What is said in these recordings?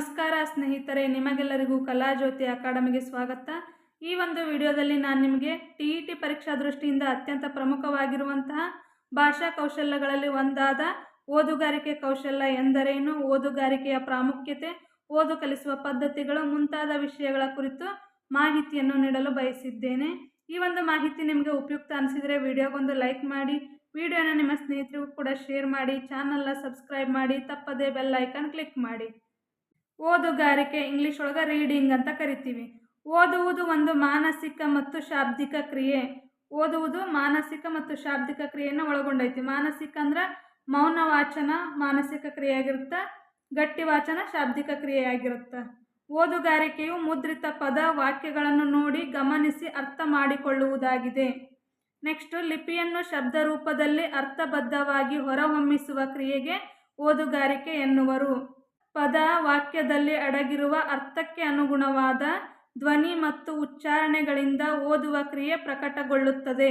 ನಮಸ್ಕಾರ ಸ್ನೇಹಿತರೆ, ನಿಮಗೆಲ್ಲರಿಗೂ ಕಲಾಜ್ಯೋತಿ ಅಕಾಡೆಮಿಗೆ ಸ್ವಾಗತ. ಈ ಒಂದು ವಿಡಿಯೋದಲ್ಲಿ ನಾನು ನಿಮಗೆ ಟಿ ಇ ಟಿ ಪರೀಕ್ಷಾ ದೃಷ್ಟಿಯಿಂದ ಅತ್ಯಂತ ಪ್ರಮುಖವಾಗಿರುವಂತಹ ಭಾಷಾ ಕೌಶಲ್ಯಗಳಲ್ಲಿ ಒಂದಾದ ಓದುಗಾರಿಕೆ ಕೌಶಲ್ಯ ಎಂದರೇನು? ಓದುಗಾರಿಕೆಯ ಪ್ರಾಮುಖ್ಯತೆ, ಓದು ಕಲಿಸುವ ಪದ್ಧತಿಗಳು, ಮುಂತಾದ ವಿಷಯಗಳ ಕುರಿತು ಮಾಹಿತಿಯನ್ನು ನೀಡಲು ಬಯಸಿದ್ದೇನೆ. ಈ ಒಂದು ಮಾಹಿತಿ ನಿಮಗೆ ಉಪಯುಕ್ತ ಅನಿಸಿದರೆ ವಿಡಿಯೋಗೊಂದು ಲೈಕ್ ಮಾಡಿ, ವಿಡಿಯೋನ ನಿಮ್ಮ ಸ್ನೇಹಿತರಿಗೂ ಕೂಡ ಶೇರ್ ಮಾಡಿ, ಚಾನಲ್ನ ಸಬ್ಸ್ಕ್ರೈಬ್ ಮಾಡಿ, ತಪ್ಪದೇ ಬೆಲ್ ಐಕಾನ್ ಕ್ಲಿಕ್ ಮಾಡಿ. ಓದುಗಾರಿಕೆ ಇಂಗ್ಲಿಷ್ ಒಳಗೆ ರೀಡಿಂಗ್ ಅಂತ ಕರಿತೀವಿ. ಓದುವುದು ಒಂದು ಮಾನಸಿಕ ಮತ್ತು ಶಾಬ್ದಿಕ ಕ್ರಿಯೆ. ಓದುವುದು ಮಾನಸಿಕ ಮತ್ತು ಶಾಬ್ದಿಕ ಕ್ರಿಯೆಯನ್ನು ಒಳಗೊಂಡೈತಿ. ಮಾನಸಿಕ ಅಂದ್ರೆ ಮೌನ ವಾಚನ ಮಾನಸಿಕ ಕ್ರಿಯೆಯಾಗಿರುತ್ತೆ, ಗಟ್ಟಿ ವಾಚನ ಶಾಬ್ದಿಕ ಕ್ರಿಯೆಯಾಗಿರುತ್ತೆ. ಓದುಗಾರಿಕೆಯು ಮುದ್ರಿತ ಪದ ವಾಕ್ಯಗಳನ್ನು ನೋಡಿ ಗಮನಿಸಿ ಅರ್ಥ ಮಾಡಿಕೊಳ್ಳುವುದಾಗಿದೆ. ನೆಕ್ಸ್ಟ್ ಲಿಪಿಯನ್ನು ಶಬ್ದ ರೂಪದಲ್ಲಿ ಅರ್ಥಬದ್ಧವಾಗಿ ಹೊರಹೊಮ್ಮಿಸುವ ಕ್ರಿಯೆಗೆ ಓದುಗಾರಿಕೆ ಎನ್ನುವರು. ಪದ ವಾಕ್ಯದಲ್ಲಿ ಅಡಗಿರುವ ಅರ್ಥಕ್ಕೆ ಅನುಗುಣವಾದ ಧ್ವನಿ ಮತ್ತು ಉಚ್ಚಾರಣೆಗಳಿಂದ ಓದುವ ಕ್ರಿಯೆ ಪ್ರಕಟಗೊಳ್ಳುತ್ತದೆ.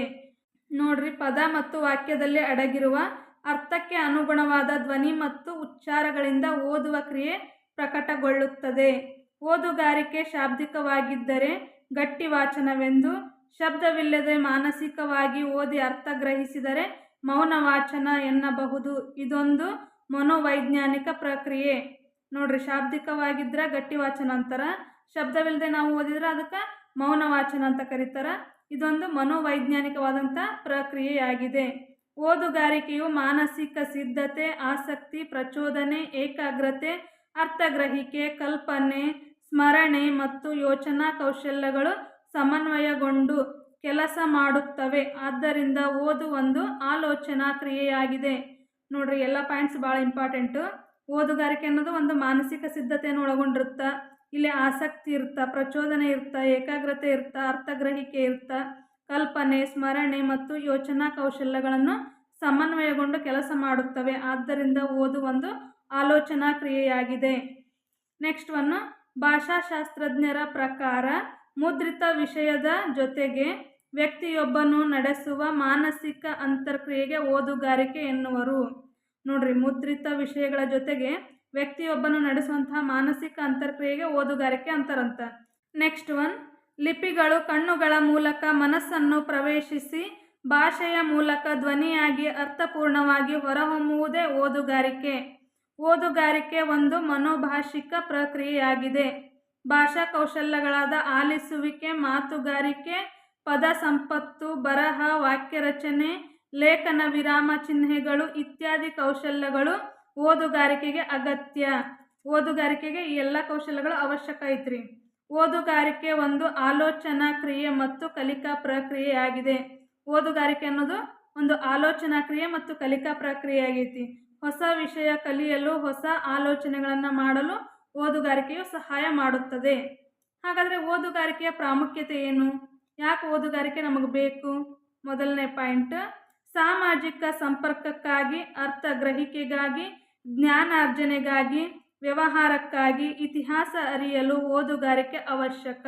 ನೋಡ್ರಿ, ಪದ ಮತ್ತು ವಾಕ್ಯದಲ್ಲಿ ಅಡಗಿರುವ ಅರ್ಥಕ್ಕೆ ಅನುಗುಣವಾದ ಧ್ವನಿ ಮತ್ತು ಉಚ್ಚಾರಗಳಿಂದ ಓದುವ ಕ್ರಿಯೆ ಪ್ರಕಟಗೊಳ್ಳುತ್ತದೆ. ಓದುಗಾರಿಕೆ ಶಾಬ್ದಿಕವಾಗಿದ್ದರೆ ಗಟ್ಟಿ ವಾಚನವೆಂದು, ಶಬ್ದವಿಲ್ಲದೆ ಮಾನಸಿಕವಾಗಿ ಓದಿ ಅರ್ಥ ಗ್ರಹಿಸಿದರೆ ಮೌನ ವಾಚನ ಎನ್ನಬಹುದು. ಇದೊಂದು ಮನೋವೈಜ್ಞಾನಿಕ ಪ್ರಕ್ರಿಯೆ. ನೋಡ್ರಿ, ಶಾಬ್ದಿಕವಾಗಿದ್ರೆ ಗಟ್ಟಿ ವಾಚನ ಅಂತಾರ. ಶಬ್ದವಿಲ್ಲದೆ ನಾವು ಓದಿದ್ರೆ ಅದಕ್ಕೆ ಮೌನ ವಾಚನ ಅಂತ ಕರೀತಾರೆ. ಇದೊಂದು ಮನೋವೈಜ್ಞಾನಿಕವಾದಂಥ ಪ್ರಕ್ರಿಯೆಯಾಗಿದೆ. ಓದುಗಾರಿಕೆಯು ಮಾನಸಿಕ ಸಿದ್ಧತೆ, ಆಸಕ್ತಿ, ಪ್ರಚೋದನೆ, ಏಕಾಗ್ರತೆ, ಅರ್ಥಗ್ರಹಿಕೆ, ಕಲ್ಪನೆ, ಸ್ಮರಣೆ ಮತ್ತು ಯೋಚನಾ ಕೌಶಲ್ಯಗಳು ಸಮನ್ವಯಗೊಂಡು ಕೆಲಸ ಮಾಡುತ್ತವೆ. ಆದ್ದರಿಂದ ಓದು ಒಂದು ಆಲೋಚನಾ ಕ್ರಿಯೆಯಾಗಿದೆ. ನೋಡ್ರಿ, ಎಲ್ಲ ಪಾಯಿಂಟ್ಸ್ ಭಾಳ ಇಂಪಾರ್ಟೆಂಟು ಓದುಗಾರಿಕೆ ಅನ್ನೋದು ಒಂದು ಮಾನಸಿಕ ಸಿದ್ಧತೆಯನ್ನು ಒಳಗೊಂಡಿರುತ್ತೆ, ಇಲ್ಲಿ ಆಸಕ್ತಿ ಇರ್ತಾ ಪ್ರಚೋದನೆ ಇರ್ತಾ ಏಕಾಗ್ರತೆ ಇರ್ತಾ ಅರ್ಥಗ್ರಹಿಕೆ ಇರ್ತಾ ಕಲ್ಪನೆ, ಸ್ಮರಣೆ ಮತ್ತು ಯೋಚನಾ ಕೌಶಲ್ಯಗಳನ್ನು ಸಮನ್ವಯಗೊಂಡು ಕೆಲಸ ಮಾಡುತ್ತವೆ. ಆದ್ದರಿಂದ ಓದು ಒಂದು ಆಲೋಚನಾ ಕ್ರಿಯೆಯಾಗಿದೆ. ನೆಕ್ಸ್ಟ್ ಒನ್ನು ಭಾಷಾಶಾಸ್ತ್ರಜ್ಞರ ಪ್ರಕಾರ ಮುದ್ರಿತ ವಿಷಯದ ಜೊತೆಗೆ ವ್ಯಕ್ತಿಯೊಬ್ಬನು ನಡೆಸುವ ಮಾನಸಿಕ ಅಂತರ್ಕ್ರಿಯೆಗೆ ಓದುಗಾರಿಕೆ ಎನ್ನುವರು. ನೋಡ್ರಿ ಮುದ್ರಿತ ವಿಷಯಗಳ ಜೊತೆಗೆ ವ್ಯಕ್ತಿಯೊಬ್ಬನು ನಡೆಸುವಂತಹ ಮಾನಸಿಕ ಅಂತರ್ಕ್ರಿಯೆಗೆ ಓದುಗಾರಿಕೆ ಅಂತರಂತ. ನೆಕ್ಸ್ಟ್ ಒನ್ ಲಿಪಿಗಳು ಕಣ್ಣುಗಳ ಮೂಲಕ ಮನಸ್ಸನ್ನು ಪ್ರವೇಶಿಸಿ ಭಾಷೆಯ ಮೂಲಕ ಧ್ವನಿಯಾಗಿ ಅರ್ಥಪೂರ್ಣವಾಗಿ ಹೊರಹೊಮ್ಮುವುದೇ ಓದುಗಾರಿಕೆ. ಓದುಗಾರಿಕೆ ಒಂದು ಮನೋಭಾಷಿಕ ಪ್ರಕ್ರಿಯೆಯಾಗಿದೆ. ಭಾಷಾ ಕೌಶಲ್ಯಗಳಾದ ಆಲಿಸುವಿಕೆ, ಮಾತುಗಾರಿಕೆ, ಪದ ಸಂಪತ್ತು, ಬರಹ ವಾಕ್ಯ ರಚನೆ ಲೇಖನ ವಿರಾಮ ಚಿಹ್ನೆಗಳು ಇತ್ಯಾದಿ ಕೌಶಲ್ಯಗಳು ಓದುಗಾರಿಕೆಗೆ ಅಗತ್ಯ. ಓದುಗಾರಿಕೆಗೆ ಈ ಎಲ್ಲ ಕೌಶಲ್ಯಗಳು ಅವಶ್ಯಕ ಐತ್ರಿ. ಓದುಗಾರಿಕೆ ಒಂದು ಆಲೋಚನಾ ಕ್ರಿಯೆ ಮತ್ತು ಕಲಿಕಾ ಪ್ರಕ್ರಿಯೆಯಾಗಿದೆ. ಓದುಗಾರಿಕೆ ಅನ್ನೋದು ಒಂದು ಆಲೋಚನಾ ಕ್ರಿಯೆ ಮತ್ತು ಕಲಿಕಾ ಪ್ರಕ್ರಿಯೆ ಆಗೈತಿ ಹೊಸ ವಿಷಯ ಕಲಿಯಲು, ಹೊಸ ಆಲೋಚನೆಗಳನ್ನು ಮಾಡಲು ಓದುಗಾರಿಕೆಯು ಸಹಾಯ ಮಾಡುತ್ತದೆ. ಹಾಗಾದರೆ ಓದುಗಾರಿಕೆಯ ಪ್ರಾಮುಖ್ಯತೆ ಏನು? ಯಾಕೆ ಓದುಗಾರಿಕೆ ನಮಗೆ ಬೇಕು? ಮೊದಲನೇ ಪಾಯಿಂಟ್. ಸಾಮಾಜಿಕ ಸಂಪರ್ಕಕ್ಕಾಗಿ, ಅರ್ಥ ಗ್ರಹಿಕೆಗಾಗಿ, ಜ್ಞಾನಾರ್ಜನೆಗಾಗಿ, ವ್ಯವಹಾರಕ್ಕಾಗಿ ಇತಿಹಾಸ ಅರಿಯಲು ಓದುಗಾರಿಕೆ ಅವಶ್ಯಕ.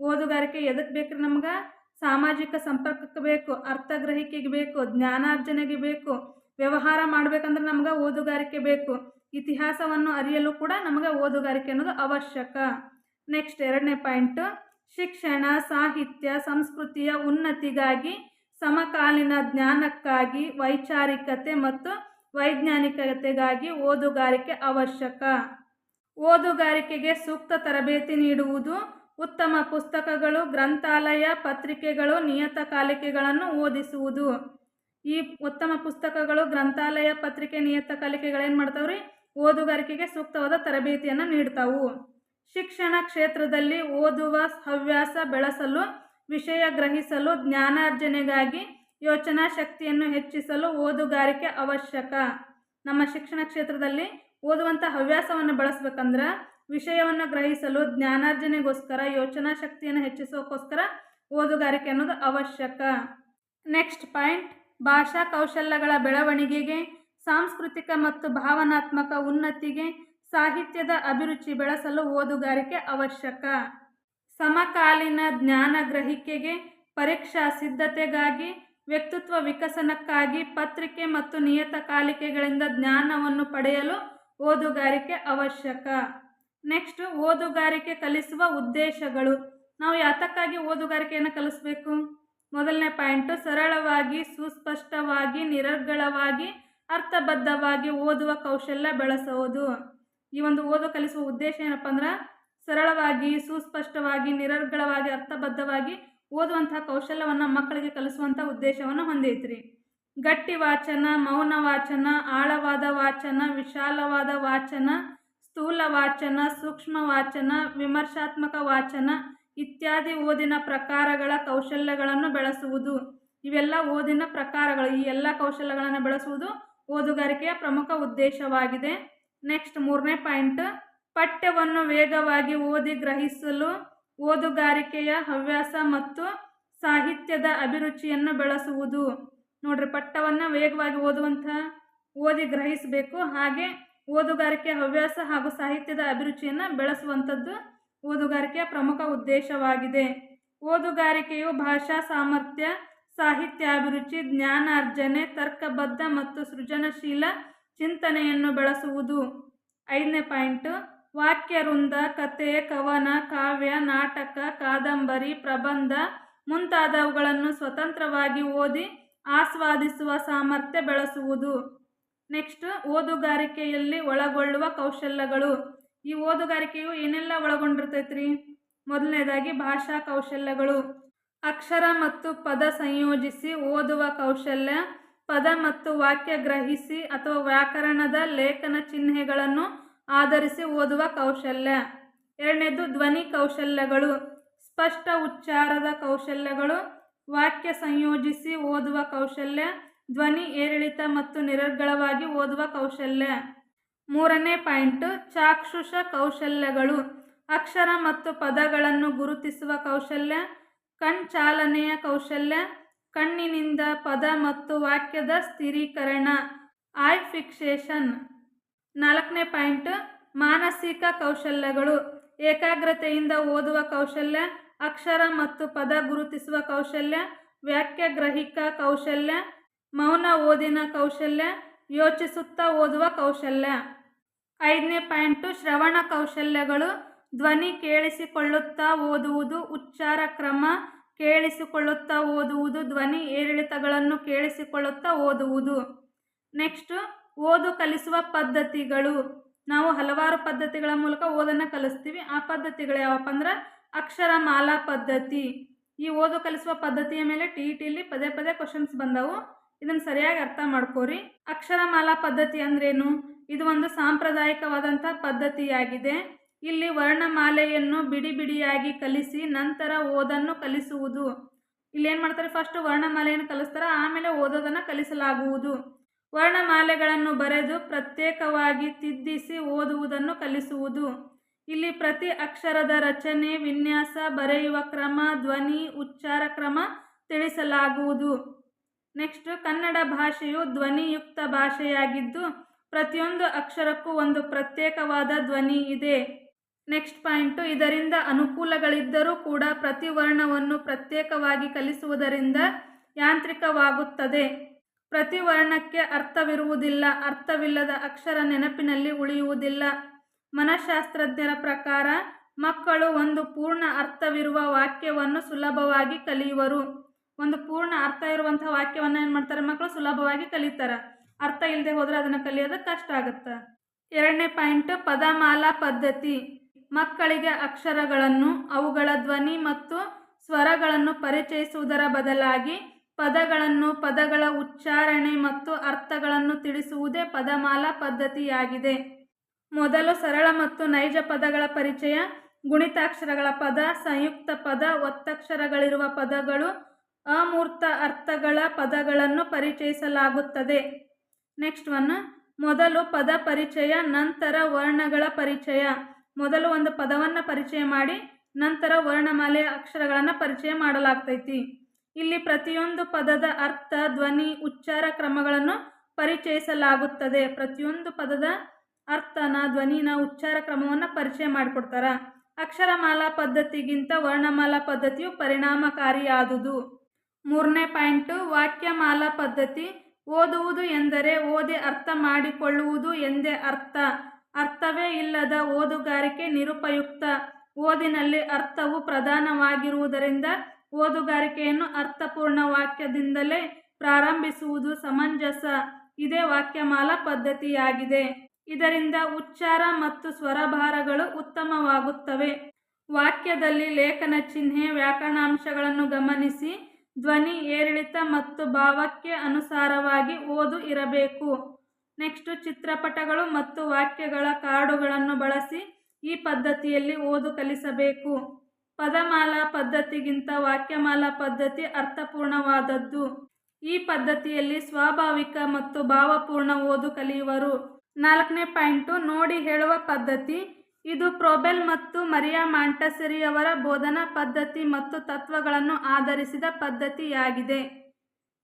ಓದುಗಾರಿಕೆ ಎದಕ್ಕೆ ಬೇಕ್ರಿ ನಮ್ಗೆ? ಸಾಮಾಜಿಕ ಸಂಪರ್ಕಕ್ಕೆ ಬೇಕು ಅರ್ಥಗ್ರಹಿಕೆಗೆ ಬೇಕು, ಜ್ಞಾನಾರ್ಜನೆಗೆ ಬೇಕು, ವ್ಯವಹಾರ ಮಾಡಬೇಕಂದ್ರೆ ನಮ್ಗೆ ಓದುಗಾರಿಕೆ ಬೇಕು. ಇತಿಹಾಸವನ್ನು ಅರಿಯಲು ಕೂಡ ನಮಗೆ ಓದುಗಾರಿಕೆ ಅನ್ನೋದು ಅವಶ್ಯಕ. ನೆಕ್ಸ್ಟ್ ಎರಡನೇ ಪಾಯಿಂಟು, ಶಿಕ್ಷಣ, ಸಾಹಿತ್ಯ, ಸಂಸ್ಕೃತಿಯ ಉನ್ನತಿಗಾಗಿ ಸಮಕಾಲೀನ ಜ್ಞಾನಕ್ಕಾಗಿ, ವೈಚಾರಿಕತೆ ಮತ್ತು ವೈಜ್ಞಾನಿಕತೆಗಾಗಿ ಓದುಗಾರಿಕೆ ಅವಶ್ಯಕ. ಓದುಗಾರಿಕೆಗೆ ಸೂಕ್ತ ತರಬೇತಿ ನೀಡುವುದು ಉತ್ತಮ ಪುಸ್ತಕಗಳು, ಗ್ರಂಥಾಲಯ, ಪತ್ರಿಕೆಗಳು ನಿಯತಕಾಲಿಕೆಗಳನ್ನು ಓದಿಸುವುದು. ಈ ಉತ್ತಮ ಪುಸ್ತಕಗಳು, ಗ್ರಂಥಾಲಯ, ಪತ್ರಿಕೆ ನಿಯತಕಾಲಿಕೆಗಳೇನು ಮಾಡ್ತಾವ್ರಿ? ಓದುಗಾರಿಕೆಗೆ ಸೂಕ್ತವಾದ ತರಬೇತಿಯನ್ನು ನೀಡ್ತಾವು. ಶಿಕ್ಷಣ ಕ್ಷೇತ್ರದಲ್ಲಿ ಓದುವ ಹವ್ಯಾಸ ಬೆಳೆಸಲು ವಿಷಯ ಗ್ರಹಿಸಲು ಜ್ಞಾನಾರ್ಜನೆಗಾಗಿ ಯೋಚನಾ ಶಕ್ತಿಯನ್ನು ಹೆಚ್ಚಿಸಲು ಓದುಗಾರಿಕೆ ಅವಶ್ಯಕ. ನಮ್ಮ ಶಿಕ್ಷಣ ಕ್ಷೇತ್ರದಲ್ಲಿ ಓದುವಂಥ ಹವ್ಯಾಸವನ್ನು ಬಳಸ್ಬೇಕಂದ್ರೆ ವಿಷಯವನ್ನು ಗ್ರಹಿಸಲು ಜ್ಞಾನಾರ್ಜನೆಗೋಸ್ಕರ, ಯೋಚನಾ ಶಕ್ತಿಯನ್ನು ಹೆಚ್ಚಿಸೋಕ್ಕೋಸ್ಕರ ಓದುಗಾರಿಕೆ ಅನ್ನೋದು ಅವಶ್ಯಕ. ನೆಕ್ಸ್ಟ್ ಪಾಯಿಂಟ್, ಭಾಷಾ ಕೌಶಲ್ಯಗಳ ಬೆಳವಣಿಗೆಗೆ, ಸಾಂಸ್ಕೃತಿಕ ಮತ್ತು ಭಾವನಾತ್ಮಕ ಉನ್ನತಿಗೆ, ಸಾಹಿತ್ಯದ ಅಭಿರುಚಿ ಬೆಳೆಸಲು ಓದುಗಾರಿಕೆ ಅವಶ್ಯಕ. ಸಮಕಾಲೀನ ಜ್ಞಾನ ಗ್ರಹಿಕೆಗೆ ಪರೀಕ್ಷಾ ಸಿದ್ಧತೆಗಾಗಿ, ವ್ಯಕ್ತಿತ್ವ ವಿಕಸನಕ್ಕಾಗಿ ಪತ್ರಿಕೆ ಮತ್ತು ನಿಯತಕಾಲಿಕೆಗಳಿಂದ ಜ್ಞಾನವನ್ನು ಪಡೆಯಲು ಓದುಗಾರಿಕೆ ಅವಶ್ಯಕ. ನೆಕ್ಸ್ಟ್, ಓದುಗಾರಿಕೆ ಕಲಿಸುವ ಉದ್ದೇಶಗಳು. ನಾವು ಯಾತಕ್ಕಾಗಿ ಓದುಗಾರಿಕೆಯನ್ನು ಕಲಿಸಬೇಕು? ಮೊದಲನೇ ಪಾಯಿಂಟು, ಸರಳವಾಗಿ, ಸುಸ್ಪಷ್ಟವಾಗಿ, ನಿರರ್ಗಳವಾಗಿ, ಅರ್ಥಬದ್ಧವಾಗಿ ಓದುವ ಕೌಶಲ್ಯ ಬೆಳೆಸೋದು. ಈ ಒಂದು ಓದು ಕಲಿಸುವ ಉದ್ದೇಶ ಏನಪ್ಪ ಅಂದ್ರೆ ಸರಳವಾಗಿ, ಸುಸ್ಪಷ್ಟವಾಗಿ, ನಿರರ್ಗಳವಾಗಿ, ಅರ್ಥಬದ್ಧವಾಗಿ ಓದುವಂತಹ ಕೌಶಲ್ಯವನ್ನು ಮಕ್ಕಳಿಗೆ ಕಲಿಸುವಂಥ ಉದ್ದೇಶವನ್ನು ಹೊಂದೈತ್ರಿ. ಗಟ್ಟಿ ವಾಚನ, ಮೌನ ವಾಚನ, ಆಳವಾದ ವಾಚನ, ವಿಶಾಲವಾದ ವಾಚನ, ಸ್ಥೂಲ ವಾಚನ, ಸೂಕ್ಷ್ಮ ವಾಚನ, ವಿಮರ್ಶಾತ್ಮಕ ವಾಚನ ಇತ್ಯಾದಿ ಓದಿನ ಪ್ರಕಾರಗಳ ಕೌಶಲ್ಯಗಳನ್ನು ಬೆಳೆಸುವುದು. ಇವೆಲ್ಲ ಓದಿನ ಪ್ರಕಾರಗಳು. ಈ ಎಲ್ಲ ಕೌಶಲ್ಯಗಳನ್ನು ಬೆಳೆಸುವುದು ಓದುಗಾರಿಕೆಯ ಪ್ರಮುಖ ಉದ್ದೇಶವಾಗಿದೆ. ನೆಕ್ಸ್ಟ್ ಮೂರನೇ ಪಾಯಿಂಟ್ ಪಠ್ಯವನ್ನು ವೇಗವಾಗಿ ಓದಿ ಗ್ರಹಿಸಲು ಓದುಗಾರಿಕೆಯ ಹವ್ಯಾಸ ಮತ್ತು ಸಾಹಿತ್ಯದ ಅಭಿರುಚಿಯನ್ನು ಬೆಳೆಸುವುದು. ನೋಡ್ರಿ, ಪಠ್ಯವನ್ನು ವೇಗವಾಗಿ ಓದುವಂತಹ ಓದಿ ಗ್ರಹಿಸಬೇಕು. ಹಾಗೆ ಓದುಗಾರಿಕೆ ಹವ್ಯಾಸ ಹಾಗೂ ಸಾಹಿತ್ಯದ ಅಭಿರುಚಿಯನ್ನು ಬೆಳೆಸುವಂಥದ್ದು ಓದುಗಾರಿಕೆಯ ಪ್ರಮುಖ ಉದ್ದೇಶವಾಗಿದೆ. ಓದುಗಾರಿಕೆಯು ಭಾಷಾ ಸಾಮರ್ಥ್ಯ, ಸಾಹಿತ್ಯಾಭಿರುಚಿ, ಜ್ಞಾನಾರ್ಜನೆ, ತರ್ಕಬದ್ಧ ಮತ್ತು ಸೃಜನಶೀಲ ಚಿಂತನೆಯನ್ನು ಬೆಳೆಸುವುದು. ಐದನೇ ಪಾಯಿಂಟು ವಾಕ್ಯ ವೃಂದ ಕತೆ, ಕವನ, ಕಾವ್ಯ, ನಾಟಕ, ಕಾದಂಬರಿ, ಪ್ರಬಂಧ ಮುಂತಾದವುಗಳನ್ನು ಸ್ವತಂತ್ರವಾಗಿ ಓದಿ ಆಸ್ವಾದಿಸುವ ಸಾಮರ್ಥ್ಯ ಬೆಳೆಸುವುದು. ನೆಕ್ಸ್ಟ್, ಓದುಗಾರಿಕೆಯಲ್ಲಿ ಒಳಗೊಳ್ಳುವ ಕೌಶಲ್ಯಗಳು. ಈ ಓದುಗಾರಿಕೆಯು ಏನೆಲ್ಲ ಒಳಗೊಂಡಿರ್ತೈತ್ರಿ? ಮೊದಲನೇದಾಗಿ ಭಾಷಾ ಕೌಶಲ್ಯಗಳು. ಅಕ್ಷರ ಮತ್ತು ಪದ ಸಂಯೋಜಿಸಿ ಓದುವ ಕೌಶಲ್ಯ, ಪದ ಮತ್ತು ವಾಕ್ಯ ಗ್ರಹಿಸಿ ಅಥವಾ ವ್ಯಾಕರಣದ ಲೇಖನ ಚಿಹ್ನೆಗಳನ್ನು ಆಧರಿಸಿ ಓದುವ ಕೌಶಲ್ಯ. ಎರಡನೇದು ಧ್ವನಿ ಕೌಶಲ್ಯಗಳು. ಸ್ಪಷ್ಟ ಉಚ್ಚಾರದ ಕೌಶಲ್ಯಗಳು. ವಾಕ್ಯ ಸಂಯೋಜಿಸಿ ಓದುವ ಕೌಶಲ್ಯ. ಧ್ವನಿ ಏರಿಳಿತ ಮತ್ತು ನಿರರ್ಗಳವಾಗಿ ಓದುವ ಕೌಶಲ್ಯ. ಮೂರನೇ ಪಾಯಿಂಟ್ ಚಾಕ್ಷುಷ ಕೌಶಲ್ಯಗಳು. ಅಕ್ಷರ ಮತ್ತು ಪದಗಳನ್ನು ಗುರುತಿಸುವ ಕೌಶಲ್ಯ. ಕಣ್ಚಾಲನೆಯ ಕೌಶಲ್ಯ. ಕಣ್ಣಿನಿಂದ ಪದ ಮತ್ತು ವಾಕ್ಯದ ಸ್ಥಿರೀಕರಣ. Eye fixation. ನಾಲ್ಕನೇ ಪಾಯಿಂಟ್, ಮಾನಸಿಕ ಕೌಶಲ್ಯಗಳು. ಏಕಾಗ್ರತೆಯಿಂದ ಓದುವ ಕೌಶಲ್ಯ, ಅಕ್ಷರ ಮತ್ತು ಪದ ಗುರುತಿಸುವ ಕೌಶಲ್ಯ ವ್ಯಾಕ್ಯಗ್ರಹಿಕ ಕೌಶಲ್ಯ, ಮೌನ ಓದಿನ ಕೌಶಲ್ಯ, ಯೋಚಿಸುತ್ತಾ ಓದುವ ಕೌಶಲ್ಯ. ಐದನೇ ಪಾಯಿಂಟು, ಶ್ರವಣ ಕೌಶಲ್ಯಗಳು. ಧ್ವನಿ ಕೇಳಿಸಿಕೊಳ್ಳುತ್ತಾ ಓದುವುದು ಉಚ್ಚಾರ ಕ್ರಮ. ಕೇಳಿಸಿಕೊಳ್ಳುತ್ತಾ ಓದುವುದು ಧ್ವನಿ ಏರಿಳಿತಗಳನ್ನು ಕೇಳಿಸಿಕೊಳ್ಳುತ್ತಾ ಓದುವುದು. ನೆಕ್ಸ್ಟ್ ಓದು ಕಲಿಸುವ ಪದ್ಧತಿಗಳು. ನಾವು ಹಲವಾರು ಪದ್ಧತಿಗಳ ಮೂಲಕ ಓದನ್ನು ಕಲಿಸ್ತೀವಿ. ಆ ಪದ್ಧತಿಗಳು ಯಾವಪ್ಪ ಅಂದ್ರೆ ಅಕ್ಷರ ಮಾಲಾ ಪದ್ಧತಿ. ಈ ಓದು ಕಲಿಸುವ ಪದ್ಧತಿಯ ಮೇಲೆ ಟಿ ಇ ಟಿಲಿ ಪದೇ ಪದೇ ಕ್ವಶನ್ಸ್ ಬಂದವು. ಇದನ್ನು ಸರಿಯಾಗಿ ಅರ್ಥ ಮಾಡ್ಕೋರಿ. ಅಕ್ಷರಮಾಲಾ ಪದ್ಧತಿ ಅಂದ್ರೇನು? ಇದು ಒಂದು ಸಾಂಪ್ರದಾಯಿಕವಾದಂಥ ಪದ್ಧತಿಯಾಗಿದೆ. ಇಲ್ಲಿ ವರ್ಣಮಾಲೆಯನ್ನು ಬಿಡಿ ಬಿಡಿಯಾಗಿ ಕಲಿಸಿ ನಂತರ ಓದನ್ನು ಕಲಿಸುವುದು. ಇಲ್ಲಿ ಏನು ಮಾಡ್ತಾರೆ ಫಸ್ಟ್ ವರ್ಣಮಾಲೆಯನ್ನು ಕಲಿಸ್ತಾರೆ. ಆಮೇಲೆ ಓದೋದನ್ನು ಕಲಿಸಲಾಗುವುದು. ವರ್ಣಮಾಲೆಗಳನ್ನು ಬರೆದು ಪ್ರತ್ಯೇಕವಾಗಿ ತಿದ್ದಿಸಿ ಓದುವುದನ್ನು ಕಲಿಸುವುದು. ಇಲ್ಲಿ ಪ್ರತಿ ಅಕ್ಷರದ ರಚನೆ, ವಿನ್ಯಾಸ, ಬರೆಯುವ ಕ್ರಮ, ಧ್ವನಿ, ಉಚ್ಚಾರ ಕ್ರಮ ತಿಳಿಸಲಾಗುವುದು. ನೆಕ್ಸ್ಟ್, ಕನ್ನಡ ಭಾಷೆಯು ಧ್ವನಿಯುಕ್ತ ಭಾಷೆಯಾಗಿದ್ದು, ಪ್ರತಿಯೊಂದು ಅಕ್ಷರಕ್ಕೂ ಒಂದು ಪ್ರತ್ಯೇಕವಾದ ಧ್ವನಿ ಇದೆ. ನೆಕ್ಸ್ಟ್ ಪಾಯಿಂಟು, ಇದರಿಂದ ಅನುಕೂಲಗಳಿದ್ದರೂ ಕೂಡ ಪ್ರತಿ ವರ್ಣವನ್ನು ಪ್ರತ್ಯೇಕವಾಗಿ ಕಲಿಸುವುದರಿಂದ ಯಾಂತ್ರಿಕವಾಗುತ್ತದೆ. ಪ್ರತಿ ವರ್ಣಕ್ಕೆ ಅರ್ಥವಿರುವುದಿಲ್ಲ, ಅರ್ಥವಿಲ್ಲದ ಅಕ್ಷರ ನೆನಪಿನಲ್ಲಿ ಉಳಿಯುವುದಿಲ್ಲ. ಮನಃಶಾಸ್ತ್ರಜ್ಞರ ಪ್ರಕಾರ, ಮಕ್ಕಳು ಒಂದು ಪೂರ್ಣ ಅರ್ಥವಿರುವ ವಾಕ್ಯವನ್ನು ಸುಲಭವಾಗಿ ಕಲಿಯುವರು. ಒಂದು ಪೂರ್ಣ ಅರ್ಥ ಇರುವಂಥ ವಾಕ್ಯವನ್ನು ಏನು ಮಾಡ್ತಾರೆ ಮಕ್ಕಳು? ಸುಲಭವಾಗಿ ಕಲಿತಾರೆ. ಅರ್ಥ ಇಲ್ಲದೆ ಹೋದರೆ ಅದನ್ನು ಕಲಿಯೋದು ಕಷ್ಟ ಆಗುತ್ತೆ. ಎರಡನೇ ಪಾಯಿಂಟ್, ಪದಮಾಲಾ ಪದ್ಧತಿ. ಮಕ್ಕಳಿಗೆ ಅಕ್ಷರಗಳನ್ನು, ಅವುಗಳ ಧ್ವನಿ ಮತ್ತು ಸ್ವರಗಳನ್ನು ಪರಿಚಯಿಸುವುದರ ಬದಲಾಗಿ ಪದಗಳನ್ನು ಪದಗಳ ಉಚ್ಚಾರಣೆ ಮತ್ತು ಅರ್ಥಗಳನ್ನು ತಿಳಿಸುವುದೇ ಪದಮಾಲಾ ಪದ್ಧತಿಯಾಗಿದೆ. ಮೊದಲು ಸರಳ ಮತ್ತು ನೈಜ ಪದಗಳ ಪರಿಚಯ, ಗುಣಿತಾಕ್ಷರಗಳ ಪದ, ಸಂಯುಕ್ತ ಪದ, ಒತ್ತಕ್ಷರಗಳಿರುವ ಪದಗಳು, ಅಮೂರ್ತ ಅರ್ಥಗಳ ಪದಗಳನ್ನು ಪರಿಚಯಿಸಲಾಗುತ್ತದೆ. ನೆಕ್ಸ್ಟ್ ಒನ್, ಮೊದಲು ಪದ ಪರಿಚಯ, ನಂತರ ವರ್ಣಗಳ ಪರಿಚಯ. ಮೊದಲು ಒಂದು ಪದವನ್ನು ಪರಿಚಯ ಮಾಡಿ, ನಂತರ ವರ್ಣಮಾಲೆಯ ಅಕ್ಷರಗಳನ್ನು ಪರಿಚಯ ಮಾಡಲಾಗ್ತೈತಿ. ಇಲ್ಲಿ ಪ್ರತಿಯೊಂದು ಪದದ ಅರ್ಥ, ಧ್ವನಿ, ಉಚ್ಚಾರ ಕ್ರಮಗಳನ್ನು ಪರಿಚಯಿಸಲಾಗುತ್ತದೆ. ಪ್ರತಿಯೊಂದು ಪದದ ಅರ್ಥನ, ಧ್ವನಿನ, ಉಚ್ಚಾರ ಕ್ರಮವನ್ನು ಪರಿಚಯ ಮಾಡಿಕೊಡ್ತಾರ. ಅಕ್ಷರಮಾಲಾ ಪದ್ಧತಿಗಿಂತ ವರ್ಣಮಾಲಾ ಪದ್ಧತಿಯು ಪರಿಣಾಮಕಾರಿಯಾದುದು. ಮೂರನೇ ಪಾಯಿಂಟು, ವಾಕ್ಯಮಾಲಾ ಪದ್ಧತಿ ಓದುವುದು ಎಂದರೆ ಓದಿ ಅರ್ಥ ಮಾಡಿಕೊಳ್ಳುವುದು ಎಂದೇ ಅರ್ಥ. ಅರ್ಥವೇ ಇಲ್ಲದ ಓದುಗಾರಿಕೆ ನಿರುಪಯುಕ್ತ. ಓದಿನಲ್ಲಿ ಅರ್ಥವು ಪ್ರಧಾನವಾಗಿರುವುದರಿಂದ ಓದುಗಾರಿಕೆಯನ್ನು ಅರ್ಥಪೂರ್ಣ ವಾಕ್ಯದಿಂದಲೇ ಪ್ರಾರಂಭಿಸುವುದು ಸಮಂಜಸ. ಇದೇ ವಾಕ್ಯಮಾಲಾ ಪದ್ಧತಿಯಾಗಿದೆ. ಇದರಿಂದ ಉಚ್ಚಾರ ಮತ್ತು ಸ್ವರಭಾರಗಳು ಉತ್ತಮವಾಗುತ್ತವೆ. ವಾಕ್ಯದಲ್ಲಿ ಲೇಖನ ಚಿಹ್ನೆ, ವ್ಯಾಕರಣಾಂಶಗಳನ್ನು ಗಮನಿಸಿ, ಧ್ವನಿ, ಏರಿಳಿತ ಮತ್ತು ಭಾವಕ್ಕೆ ಅನುಸಾರವಾಗಿ ಓದು ಇರಬೇಕು. ನೆಕ್ಸ್ಟ್ ಚಿತ್ರಪಟಗಳು ಮತ್ತು ವಾಕ್ಯಗಳ ಕಾರ್ಡುಗಳನ್ನು ಬಳಸಿ ಈ ಪದ್ಧತಿಯಲ್ಲಿ ಓದು ಕಲಿಸಬೇಕು. ಪದಮಾಲಾ ಪದ್ಧತಿಗಿಂತ ವಾಕ್ಯಮಾಲಾ ಪದ್ಧತಿ ಅರ್ಥಪೂರ್ಣವಾದದ್ದು. ಈ ಪದ್ಧತಿಯಲ್ಲಿ ಸ್ವಾಭಾವಿಕ ಮತ್ತು ಭಾವಪೂರ್ಣ ಓದು ಕಲಿಯುವರು. ನಾಲ್ಕನೇ ಪಾಯಿಂಟು, ನೋಡಿ ಹೇಳುವ ಪದ್ಧತಿ. ಇದು ಪ್ರೊಬೆಲ್ ಮತ್ತು ಮರಿಯಾ ಮಾಂಟಸರಿಯವರ ಬೋಧನಾ ಪದ್ಧತಿ ಮತ್ತು ತತ್ವಗಳನ್ನು ಆಧರಿಸಿದ ಪದ್ಧತಿಯಾಗಿದೆ.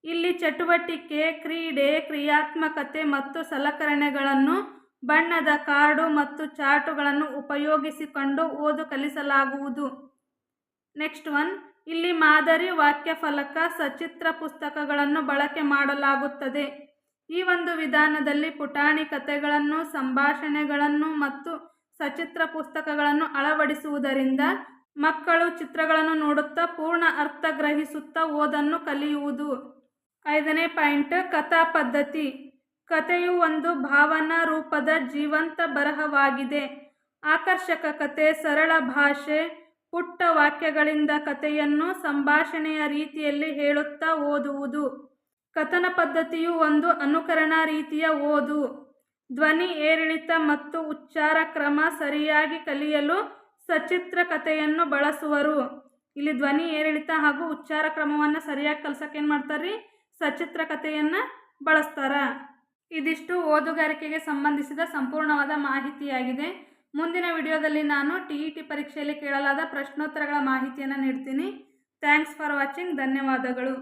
ಇಲ್ಲಿ ಚಟುವಟಿಕೆ, ಕ್ರೀಡೆ, ಕ್ರಿಯಾತ್ಮಕತೆ ಮತ್ತು ಸಲಕರಣೆಗಳನ್ನು, ಬಣ್ಣದ ಕಾರ್ಡು ಮತ್ತು ಚಾರ್ಟುಗಳನ್ನು ಉಪಯೋಗಿಸಿಕೊಂಡು ಓದು ಕಲಿಸಲಾಗುವುದು. ನೆಕ್ಸ್ಟ್ ಒನ್, ಇಲ್ಲಿ ಮಾದರಿ ವಾಕ್ಯ ಫಲಕ ಸಚಿತ್ರ ಪುಸ್ತಕಗಳನ್ನು ಬಳಕೆ ಮಾಡಲಾಗುತ್ತದೆ. ಈ ಒಂದು ವಿಧಾನದಲ್ಲಿ ಪುಟಾಣಿ ಕಥೆಗಳನ್ನು, ಸಂಭಾಷಣೆಗಳನ್ನು ಮತ್ತು ಸಚಿತ್ರ ಪುಸ್ತಕಗಳನ್ನು ಅಳವಡಿಸುವುದರಿಂದ ಮಕ್ಕಳು ಚಿತ್ರಗಳನ್ನು ನೋಡುತ್ತಾ ಪೂರ್ಣ ಅರ್ಥ ಗ್ರಹಿಸುತ್ತಾ ಓದನ್ನು ಕಲಿಯುವುದು. ಐದನೇ ಪಾಯಿಂಟ್, ಕಥಾ ಪದ್ಧತಿ. ಕಥೆಯು ಒಂದು ಭಾವನಾ ರೂಪದ ಜೀವಂತ ಬರಹವಾಗಿದೆ. ಆಕರ್ಷಕ ಕತೆ ಸರಳ ಭಾಷೆ ಪುಟ್ಟ ವಾಕ್ಯಗಳಿಂದ ಕಥೆಯನ್ನು ಸಂಭಾಷಣೆಯ ರೀತಿಯಲ್ಲಿ ಹೇಳುತ್ತಾ ಓದುವುದು. ಕಥನ ಪದ್ಧತಿಯು ಒಂದು ಅನುಕರಣಾ ರೀತಿಯ ಓದು. ಧ್ವನಿ ಏರಿಳಿತ ಮತ್ತು ಉಚ್ಚಾರ ಕ್ರಮ ಸರಿಯಾಗಿ ಕಲಿಯಲು ಸಚಿತ್ರ ಕಥೆಯನ್ನು ಬಳಸುವರು. ಇಲ್ಲಿ ಧ್ವನಿ ಏರಿಳಿತ ಹಾಗೂ ಉಚ್ಚಾರ ಕ್ರಮವನ್ನು ಸರಿಯಾಗಿ ಕಲ್ಸಕ್ಕೆ ಏನು ಮಾಡ್ತಾರೆ ಸಚಿತ್ರ ಕಥೆಯನ್ನು ಬಳಸ್ತಾರ. ಇದಿಷ್ಟು ಓದುಗಾರಿಕೆಗೆ ಸಂಬಂಧಿಸಿದ ಸಂಪೂರ್ಣವಾದ ಮಾಹಿತಿಯಾಗಿದೆ. ಮುಂದಿನ ವಿಡಿಯೋದಲ್ಲಿ ನಾನು ಟಿ ಇ ಟಿ ಪರೀಕ್ಷೆಯಲ್ಲಿ ಕೇಳಲಾದ ಪ್ರಶ್ನೋತ್ತರಗಳ ಮಾಹಿತಿಯನ್ನು ನೀಡ್ತೀನಿ. ಥ್ಯಾಂಕ್ಸ್ ಫಾರ್ ವಾಚಿಂಗ್ ಧನ್ಯವಾದಗಳು.